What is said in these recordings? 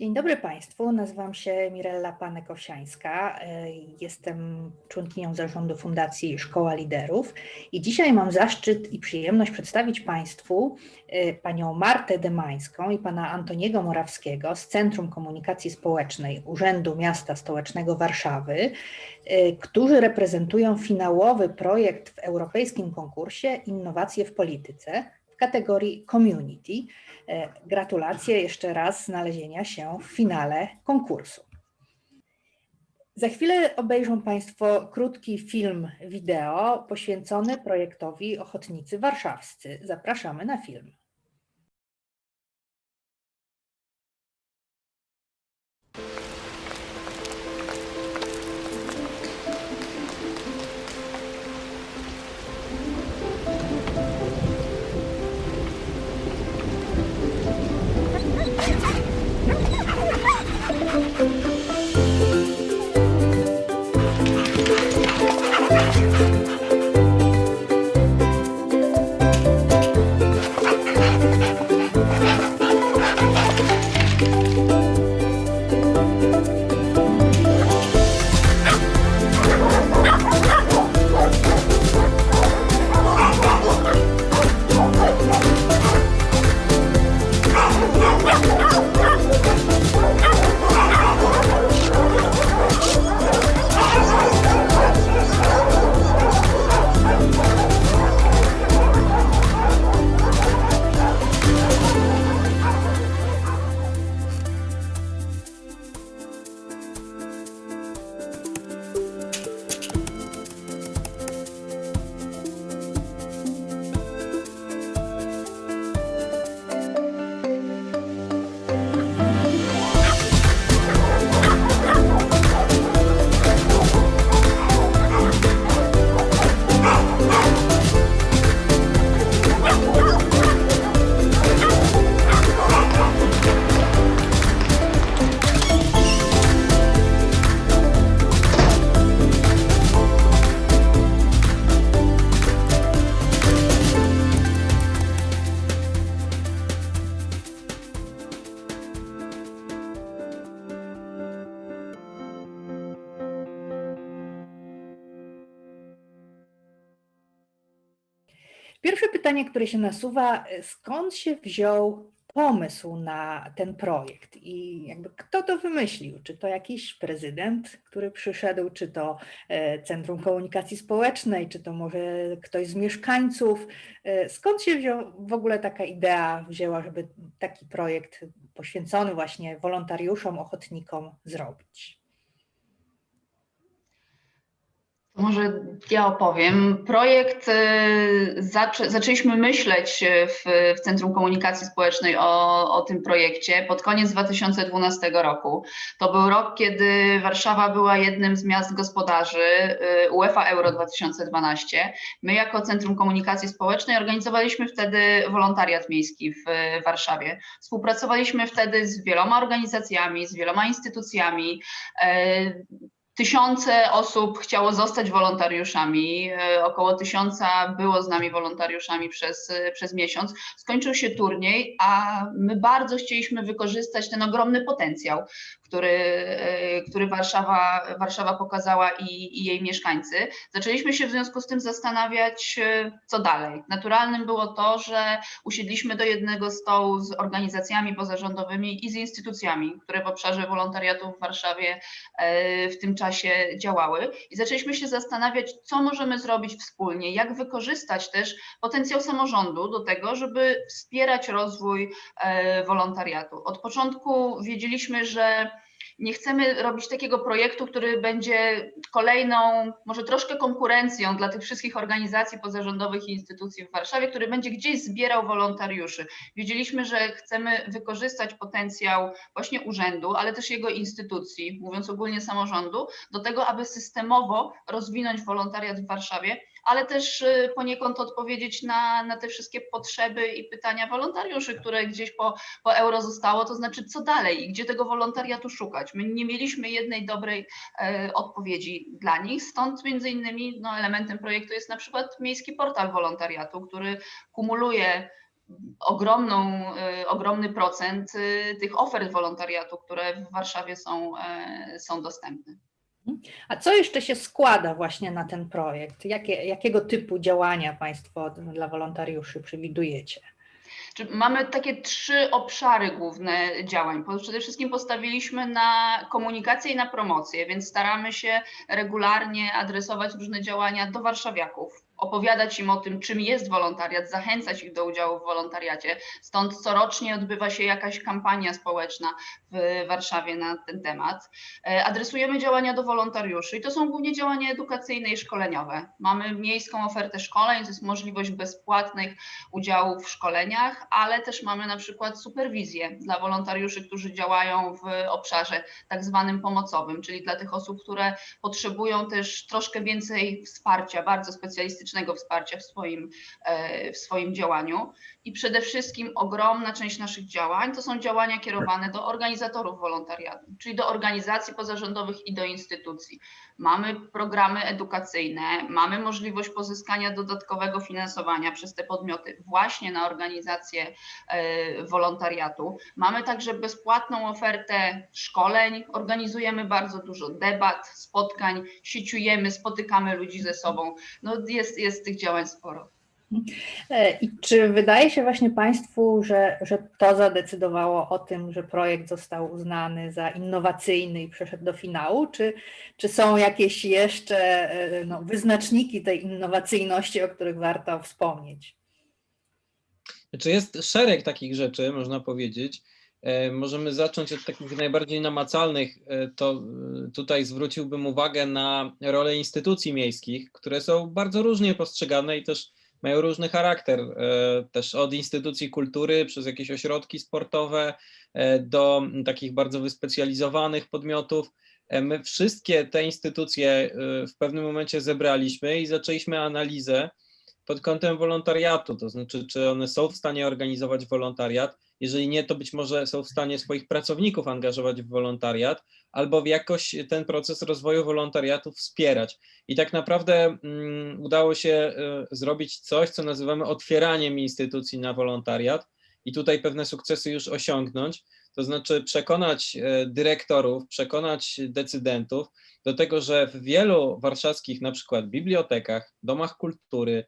Dzień dobry Państwu, nazywam się Mirella Panek-Owsiańska, e, jestem członkinią zarządu Fundacji Szkoła Liderów i dzisiaj mam zaszczyt i przyjemność przedstawić Państwu e, panią Martę Demańską i pana Antoniego Morawskiego z Centrum Komunikacji Społecznej Urzędu Miasta Stołecznego Warszawy, e, którzy reprezentują finałowy projekt w europejskim konkursie Innowacje w Polityce kategorii Community. E, Gratulacje jeszcze raz znalezienia się w finale konkursu. Za chwilę obejrzą Państwo krótki film wideo poświęcony projektowi Ochotnicy Warszawscy. Zapraszamy na film. Pytanie, które się nasuwa, skąd się wziął pomysł na ten projekt i jakby kto to wymyślił? Czy to jakiś prezydent, który przyszedł, czy to e, Centrum Komunikacji Społecznej, czy to może ktoś z mieszkańców? E, Skąd się wziął, w ogóle taka idea wzięła, żeby taki projekt poświęcony właśnie wolontariuszom, ochotnikom zrobić? To Może ja opowiem. Projekt y, zaczę, zaczęliśmy myśleć w, w Centrum Komunikacji Społecznej o, o tym projekcie pod koniec 2012 roku. To był rok, kiedy Warszawa była jednym z miast gospodarzy y, UEFA Euro 2012. My jako Centrum Komunikacji Społecznej organizowaliśmy wtedy wolontariat miejski w Warszawie. Współpracowaliśmy wtedy z wieloma organizacjami, z wieloma instytucjami. Tysiące osób chciało zostać wolontariuszami, e, około tysiąca było z nami wolontariuszami przez, e, przez miesiąc. Skończył się turniej, a my bardzo chcieliśmy wykorzystać ten ogromny potencjał, który, e, który Warszawa, Warszawa pokazała i, i jej mieszkańcy. Zaczęliśmy się w związku z tym zastanawiać, e, co dalej. Naturalnym było to, że usiedliśmy do jednego stołu z organizacjami pozarządowymi i z instytucjami, które w obszarze wolontariatu w Warszawie e, w tym czasie działały i zaczęliśmy się zastanawiać, co możemy zrobić wspólnie, jak wykorzystać też potencjał samorządu do tego, żeby wspierać rozwój wolontariatu. Od początku wiedzieliśmy, że nie chcemy robić takiego projektu, który będzie kolejną, może troszkę konkurencją dla tych wszystkich organizacji pozarządowych i instytucji w Warszawie, który będzie gdzieś zbierał wolontariuszy. Wiedzieliśmy, że chcemy wykorzystać potencjał właśnie urzędu, ale też jego instytucji, mówiąc ogólnie samorządu, do tego, aby systemowo rozwinąć wolontariat w Warszawie, ale też y, poniekąd odpowiedzieć na, na te wszystkie potrzeby i pytania wolontariuszy, które gdzieś po, po euro zostało, to znaczy co dalej i gdzie tego wolontariatu szukać. My nie mieliśmy jednej dobrej e, odpowiedzi dla nich, stąd między innymi no, elementem projektu jest na przykład miejski portal wolontariatu, który kumuluje ogromną, y, ogromny procent y, tych ofert wolontariatu, które w Warszawie są, e, są dostępne. A co jeszcze się składa właśnie na ten projekt? Jakie, jakiego typu działania Państwo dla wolontariuszy przewidujecie? Mamy takie trzy obszary główne działań. Przede wszystkim postawiliśmy na komunikację i na promocję, więc staramy się regularnie adresować różne działania do warszawiaków, opowiadać im o tym, czym jest wolontariat, zachęcać ich do udziału w wolontariacie. Stąd corocznie odbywa się jakaś kampania społeczna w Warszawie na ten temat. E, Adresujemy działania do wolontariuszy i to są głównie działania edukacyjne i szkoleniowe. Mamy miejską ofertę szkoleń, to jest możliwość bezpłatnych udziału w szkoleniach, ale też mamy na przykład superwizję dla wolontariuszy, którzy działają w obszarze tak zwanym pomocowym, czyli dla tych osób, które potrzebują też troszkę więcej wsparcia, bardzo specjalistycznego wsparcia w swoim, e, w swoim działaniu. I przede wszystkim ogromna część naszych działań to są działania kierowane do organizatorów wolontariatu, czyli do organizacji pozarządowych i do instytucji. Mamy programy edukacyjne, mamy możliwość pozyskania dodatkowego finansowania przez te podmioty właśnie na organizację e, wolontariatu. Mamy także bezpłatną ofertę szkoleń, organizujemy bardzo dużo debat, spotkań, sieciujemy, spotykamy ludzi ze sobą. No jest, jest tych działań sporo. E, I czy wydaje się właśnie Państwu, że, że to zadecydowało o tym, że projekt został uznany za innowacyjny i przeszedł do finału? Czy, czy są jakieś jeszcze e, no, wyznaczniki tej innowacyjności, o których warto wspomnieć? Znaczy jest szereg takich rzeczy, można powiedzieć. E, Możemy zacząć od takich najbardziej namacalnych. E, To e, tutaj zwróciłbym uwagę na rolę instytucji miejskich, które są bardzo różnie postrzegane i też mają różny charakter. Też od instytucji kultury przez jakieś ośrodki sportowe do takich bardzo wyspecjalizowanych podmiotów. My wszystkie te instytucje w pewnym momencie zebraliśmy i zaczęliśmy analizę pod kątem wolontariatu, to znaczy, czy one są w stanie organizować wolontariat. Jeżeli nie, to być może są w stanie swoich pracowników angażować w wolontariat, albo w jakoś ten proces rozwoju wolontariatu wspierać. I tak naprawdę mm, udało się y, zrobić coś, co nazywamy otwieraniem instytucji na wolontariat, i tutaj pewne sukcesy już osiągnąć. To znaczy przekonać e, dyrektorów, przekonać decydentów do tego, że w wielu warszawskich, na przykład bibliotekach, domach kultury,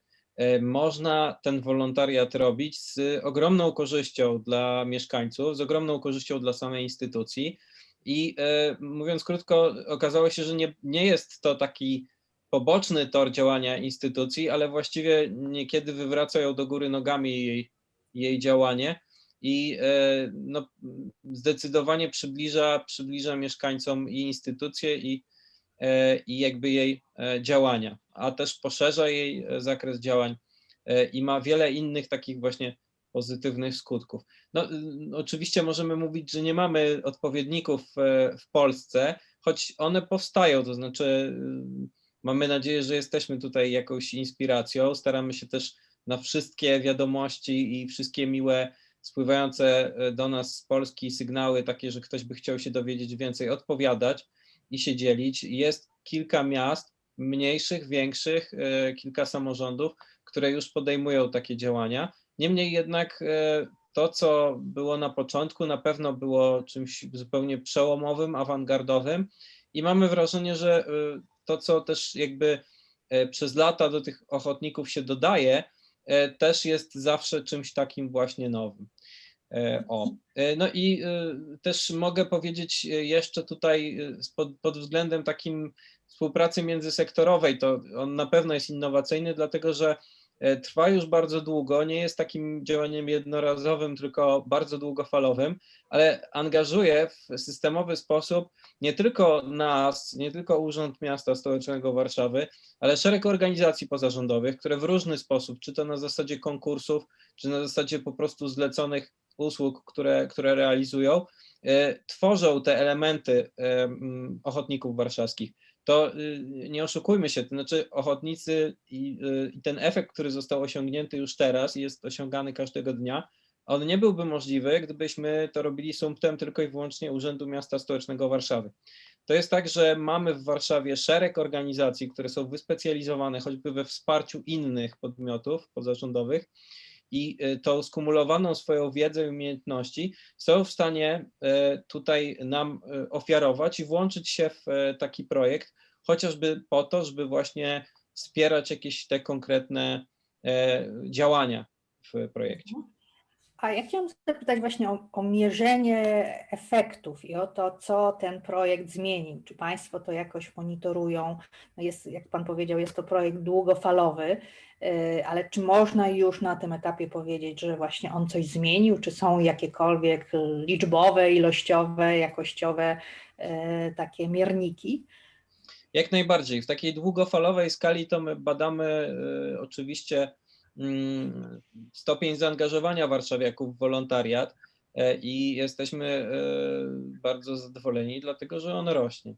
można ten wolontariat robić z ogromną korzyścią dla mieszkańców, z ogromną korzyścią dla samej instytucji. I e, mówiąc krótko, okazało się, że nie, nie jest to taki poboczny tor działania instytucji, ale właściwie niekiedy wywraca ją do góry nogami jej, jej działanie i e, no, zdecydowanie przybliża, przybliża mieszkańcom i instytucję, i, e, i jakby jej e, działania, a też poszerza jej e, zakres działań e, i ma wiele innych takich właśnie pozytywnych skutków. No, y, oczywiście możemy mówić, że nie mamy odpowiedników e, w Polsce, choć one powstają, to znaczy y, mamy nadzieję, że jesteśmy tutaj jakąś inspiracją. Staramy się też na wszystkie wiadomości i wszystkie miłe spływające e, do nas z Polski sygnały, takie, że ktoś by chciał się dowiedzieć więcej, odpowiadać i się dzielić. Jest kilka miast, mniejszych, większych, e, kilka samorządów, które już podejmują takie działania. Niemniej jednak e, to, co było na początku, na pewno było czymś zupełnie przełomowym, awangardowym i mamy wrażenie, że e, to, co też jakby przez lata do tych ochotników się dodaje, też jest zawsze czymś takim właśnie nowym. E, O, E, no i e, też mogę powiedzieć jeszcze tutaj pod, pod względem takim współpracy międzysektorowej, to on na pewno jest innowacyjny, dlatego że trwa już bardzo długo, nie jest takim działaniem jednorazowym, tylko bardzo długofalowym, ale angażuje w systemowy sposób nie tylko nas, nie tylko Urząd Miasta Stołecznego Warszawy, ale szereg organizacji pozarządowych, które w różny sposób, czy to na zasadzie konkursów, czy na zasadzie po prostu zleconych usług, które, które realizują, e, tworzą te elementy e, ochotników warszawskich. To y, nie oszukujmy się, to znaczy ochotnicy i, i ten efekt, który został osiągnięty już teraz i jest osiągany każdego dnia, on nie byłby możliwy, gdybyśmy to robili sumptem tylko i wyłącznie Urzędu Miasta Stołecznego Warszawy. To jest tak, że mamy w Warszawie szereg organizacji, które są wyspecjalizowane choćby we wsparciu innych podmiotów pozarządowych i e, tą skumulowaną swoją wiedzę i umiejętności są w stanie e, tutaj nam e, ofiarować i włączyć się w taki projekt, chociażby po to, żeby właśnie wspierać jakieś te konkretne działania w projekcie. A ja chciałam zapytać właśnie o, o mierzenie efektów i o to, co ten projekt zmienił. Czy Państwo to jakoś monitorują? No jest, jak Pan powiedział, jest to projekt długofalowy, yy, ale czy można już na tym etapie powiedzieć, że właśnie on coś zmienił? Czy są jakiekolwiek liczbowe, ilościowe, jakościowe yy, takie mierniki? Jak najbardziej. W takiej długofalowej skali to my badamy y, oczywiście stopień zaangażowania warszawiaków w wolontariat e, i jesteśmy e, bardzo zadowoleni, dlatego że on rośnie.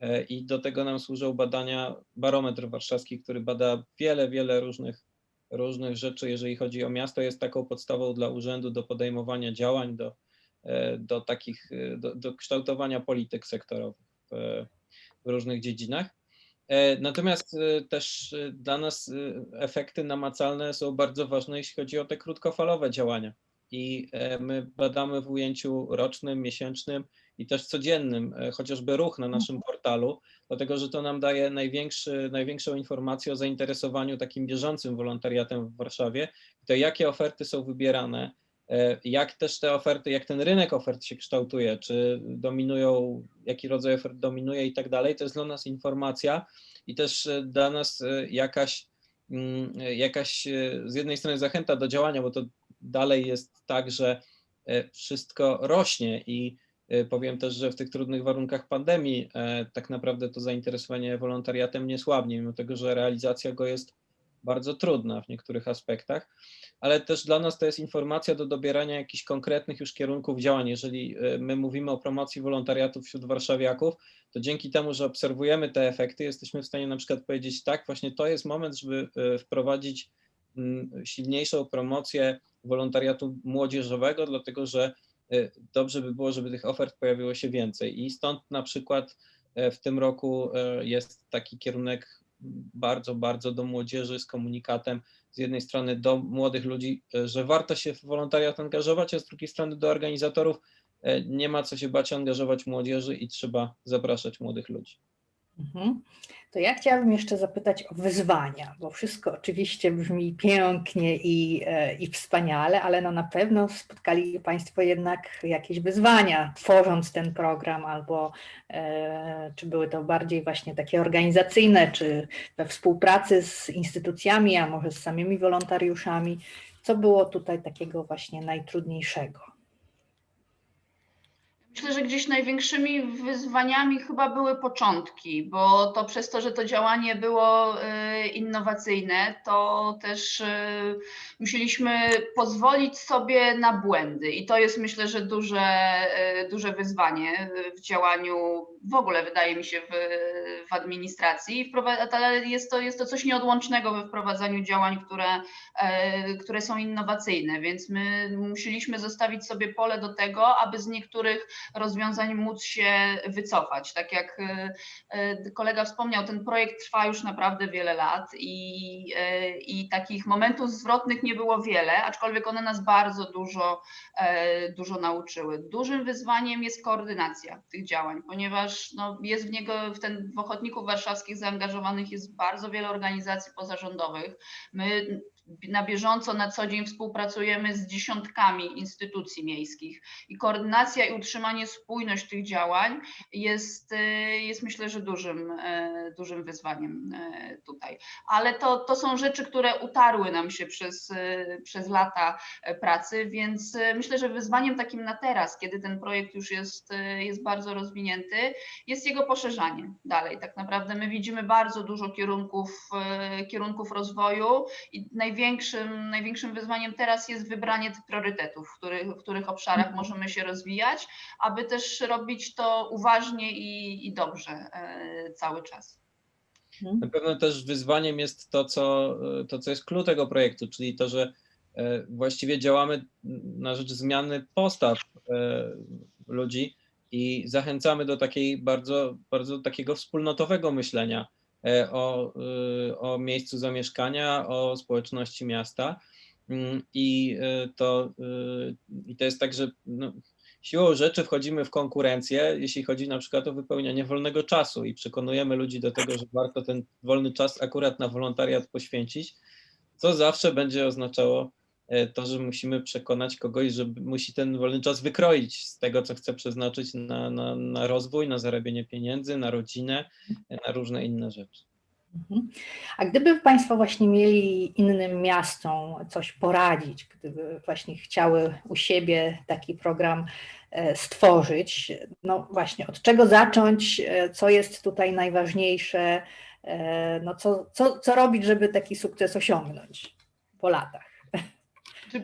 E, I do tego nam służą badania Barometr Warszawski, który bada wiele, wiele różnych, różnych rzeczy, jeżeli chodzi o miasto. Jest taką podstawą dla urzędu do podejmowania działań, do, do takich, do, do kształtowania polityk sektorowych w, w różnych dziedzinach. E, Natomiast e, też e, dla nas efekty namacalne są bardzo ważne, jeśli chodzi o te krótkofalowe działania. I my badamy w ujęciu rocznym, miesięcznym i też codziennym, chociażby ruch na naszym portalu, dlatego że to nam daje największy, największą informację o zainteresowaniu takim bieżącym wolontariatem w Warszawie, to jakie oferty są wybierane, jak też te oferty, jak ten rynek ofert się kształtuje, czy dominują, jaki rodzaj ofert dominuje i tak dalej, to jest dla nas informacja i też e, dla nas e, jakaś, mm, e, jakaś e, z jednej strony zachęta do działania, bo to dalej jest tak, że e, wszystko rośnie i e, powiem też, że w tych trudnych warunkach pandemii e, tak naprawdę to zainteresowanie wolontariatem nie słabnie, mimo tego, że realizacja go jest bardzo trudna w niektórych aspektach, ale też dla nas to jest informacja do dobierania jakichś konkretnych już kierunków działań. Jeżeli e, my mówimy o promocji wolontariatu wśród warszawiaków, to dzięki temu, że obserwujemy te efekty, jesteśmy w stanie na przykład powiedzieć, tak, właśnie to jest moment, żeby e, wprowadzić mm, silniejszą promocję wolontariatu młodzieżowego, dlatego że e, dobrze by było, żeby tych ofert pojawiło się więcej. I stąd na przykład w tym roku jest taki kierunek bardzo, bardzo do młodzieży z komunikatem z jednej strony do młodych ludzi, e, że warto się w wolontariat angażować, a z drugiej strony do organizatorów e, nie ma co się bać angażować młodzieży i trzeba zapraszać młodych ludzi. Mhm. To ja chciałabym jeszcze zapytać o wyzwania, bo wszystko oczywiście brzmi pięknie i, e, i wspaniale, ale no na pewno spotkali Państwo jednak jakieś wyzwania, tworząc ten program, albo e, czy były to bardziej właśnie takie organizacyjne, czy we współpracy z instytucjami, a może z samymi wolontariuszami. Co było tutaj takiego właśnie najtrudniejszego? Myślę, że gdzieś największymi wyzwaniami chyba były początki, bo to przez to, że to działanie było y, innowacyjne, to też y, musieliśmy pozwolić sobie na błędy. I to jest myślę, że duże, y, duże wyzwanie w działaniu, w ogóle wydaje mi się, w, w administracji. Ale jest to, jest to coś nieodłącznego we wprowadzaniu działań, które, które są innowacyjne, więc my musieliśmy zostawić sobie pole do tego, aby z niektórych rozwiązań móc się wycofać. Tak jak e, e, kolega wspomniał, ten projekt trwa już naprawdę wiele lat i, e, i takich momentów zwrotnych nie było wiele, aczkolwiek one nas bardzo dużo, dużo nauczyły. Dużym wyzwaniem jest koordynacja tych działań, ponieważ no, jest w niego, w ten w Ochotników Warszawskich zaangażowanych jest bardzo wiele organizacji pozarządowych. My na bieżąco, na co dzień współpracujemy z dziesiątkami instytucji miejskich i koordynacja i utrzymanie spójność tych działań jest, e, jest myślę, że dużym, e, dużym wyzwaniem e, tutaj. Ale to, to są rzeczy, które utarły nam się przez, przez lata pracy, więc myślę, że wyzwaniem takim na teraz, kiedy ten projekt już jest, jest bardzo rozwinięty, jest jego poszerzanie dalej. Tak naprawdę my widzimy bardzo dużo kierunków, kierunków rozwoju i największym, największym wyzwaniem teraz jest wybranie tych priorytetów, w których, w których obszarach Mhm. możemy się rozwijać, aby też robić to uważnie i, i dobrze e, cały czas. Na pewno też wyzwaniem jest to co, to, co jest clue tego projektu, czyli to, że e, właściwie działamy na rzecz zmiany postaw e, ludzi i zachęcamy do takiej bardzo, bardzo takiego wspólnotowego myślenia e, o, e, o miejscu zamieszkania, o społeczności miasta. Mm, I y, to, i to jest tak, że no, siłą rzeczy wchodzimy w konkurencję, jeśli chodzi na przykład o wypełnianie wolnego czasu i przekonujemy ludzi do tego, że warto ten wolny czas akurat na wolontariat poświęcić, co zawsze będzie oznaczało e, to, że musimy przekonać kogoś, że musi ten wolny czas wykroić z tego, co chce przeznaczyć na, na, na rozwój, na zarabianie pieniędzy, na rodzinę, e, na różne inne rzeczy. Mhm. A gdyby Państwo właśnie mieli innym miastom coś poradzić, gdyby właśnie chciały u siebie taki program e, stworzyć, no właśnie od czego zacząć, e, co jest tutaj najważniejsze, e, no co, co, co robić, żeby taki sukces osiągnąć po latach?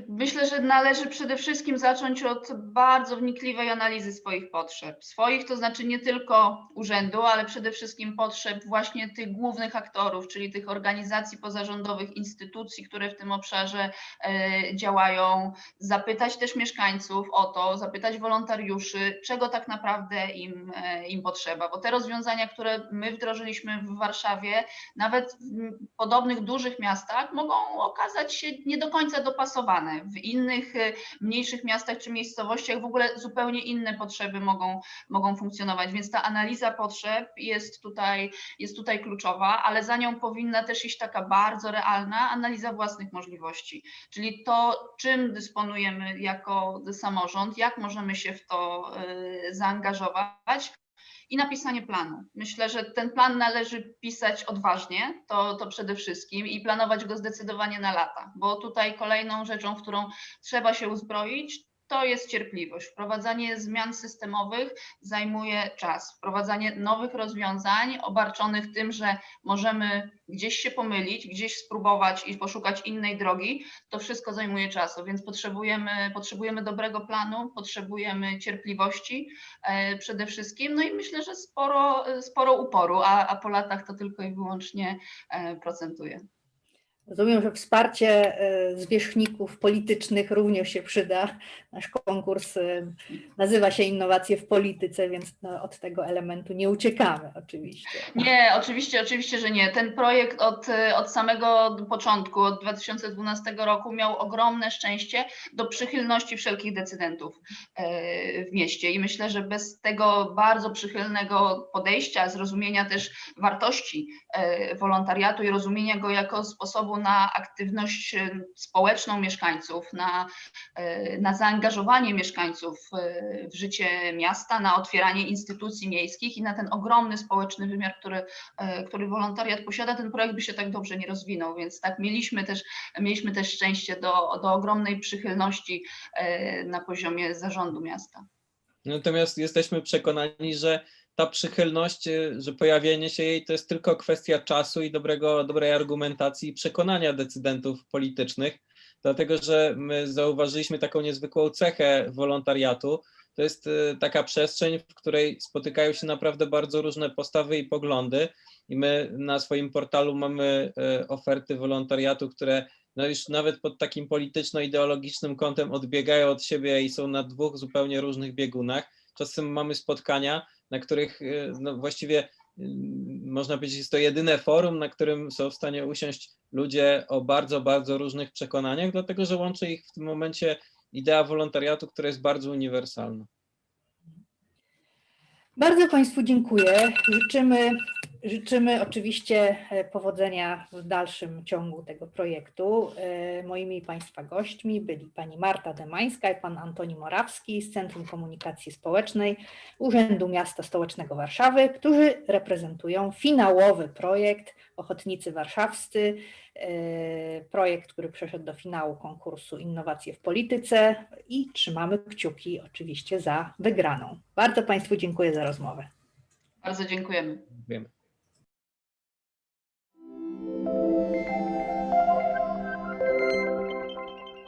Myślę, że należy przede wszystkim zacząć od bardzo wnikliwej analizy swoich potrzeb. Swoich to znaczy nie tylko urzędu, ale przede wszystkim potrzeb właśnie tych głównych aktorów, czyli tych organizacji pozarządowych, instytucji, które w tym obszarze e, działają. Zapytać też mieszkańców o to, zapytać wolontariuszy, czego tak naprawdę im, e, im potrzeba. Bo te rozwiązania, które my wdrożyliśmy w Warszawie, nawet w podobnych dużych miastach mogą okazać się nie do końca dopasowane. W innych y, mniejszych miastach czy miejscowościach w ogóle zupełnie inne potrzeby mogą, mogą funkcjonować, więc ta analiza potrzeb jest tutaj, jest tutaj kluczowa, ale za nią powinna też iść taka bardzo realna analiza własnych możliwości, czyli to, czym dysponujemy jako samorząd, jak możemy się w to y, zaangażować i napisanie planu. Myślę, że ten plan należy pisać odważnie, to, to przede wszystkim, i planować go zdecydowanie na lata, bo tutaj kolejną rzeczą, w którą trzeba się uzbroić, to jest cierpliwość. Wprowadzanie zmian systemowych zajmuje czas. Wprowadzanie nowych rozwiązań obarczonych tym, że możemy gdzieś się pomylić, gdzieś spróbować i poszukać innej drogi, to wszystko zajmuje czasu, więc potrzebujemy, potrzebujemy dobrego planu, potrzebujemy cierpliwości e, przede wszystkim, no i myślę, że sporo, sporo uporu, a, a po latach to tylko i wyłącznie e, procentuje. Rozumiem, że wsparcie e, zwierzchników politycznych również się przyda. Nasz konkurs e, nazywa się Innowacje w polityce, więc no, od tego elementu nie uciekamy oczywiście. Nie, oczywiście, oczywiście, że nie. Ten projekt od, e, od samego początku, od 2012 roku miał ogromne szczęście do przychylności wszelkich decydentów w mieście i myślę, że bez tego bardzo przychylnego podejścia, zrozumienia też wartości wolontariatu i rozumienia go jako sposobu na aktywność e, społeczną mieszkańców, na, e, na zaangażowanie mieszkańców e, w życie miasta, na otwieranie instytucji miejskich i na ten ogromny społeczny wymiar, który, który wolontariat posiada, ten projekt by się tak dobrze nie rozwinął. Więc tak mieliśmy też, mieliśmy też szczęście do, do ogromnej przychylności na poziomie zarządu miasta. Natomiast jesteśmy przekonani, że ta przychylność, y, że pojawienie się jej to jest tylko kwestia czasu i dobrego, dobrej argumentacji i przekonania decydentów politycznych, dlatego że my zauważyliśmy taką niezwykłą cechę wolontariatu. To jest y, taka przestrzeń, w której spotykają się naprawdę bardzo różne postawy i poglądy. I my na swoim portalu mamy y, oferty wolontariatu, które no już nawet pod takim polityczno-ideologicznym kątem odbiegają od siebie i są na dwóch zupełnie różnych biegunach. Czasem mamy spotkania, na których y, no właściwie y, można powiedzieć, jest to jedyne forum, na którym są w stanie usiąść ludzie o bardzo, bardzo różnych przekonaniach, dlatego że łączy ich w tym momencie idea wolontariatu, która jest bardzo uniwersalna. Bardzo Państwu dziękuję. Życzymy, życzymy oczywiście e, powodzenia w dalszym ciągu tego projektu. E, Moimi Państwa gośćmi byli Pani Marta Demańska i Pan Antoni Morawski z Centrum Komunikacji Społecznej Urzędu Miasta Stołecznego Warszawy, którzy reprezentują finałowy projekt Ochotnicy Warszawscy, e, projekt, który przeszedł do finału konkursu Innowacje w Polityce i trzymamy kciuki oczywiście za wygraną. Bardzo Państwu dziękuję za rozmowę. Bardzo dziękujemy. Dziękujemy.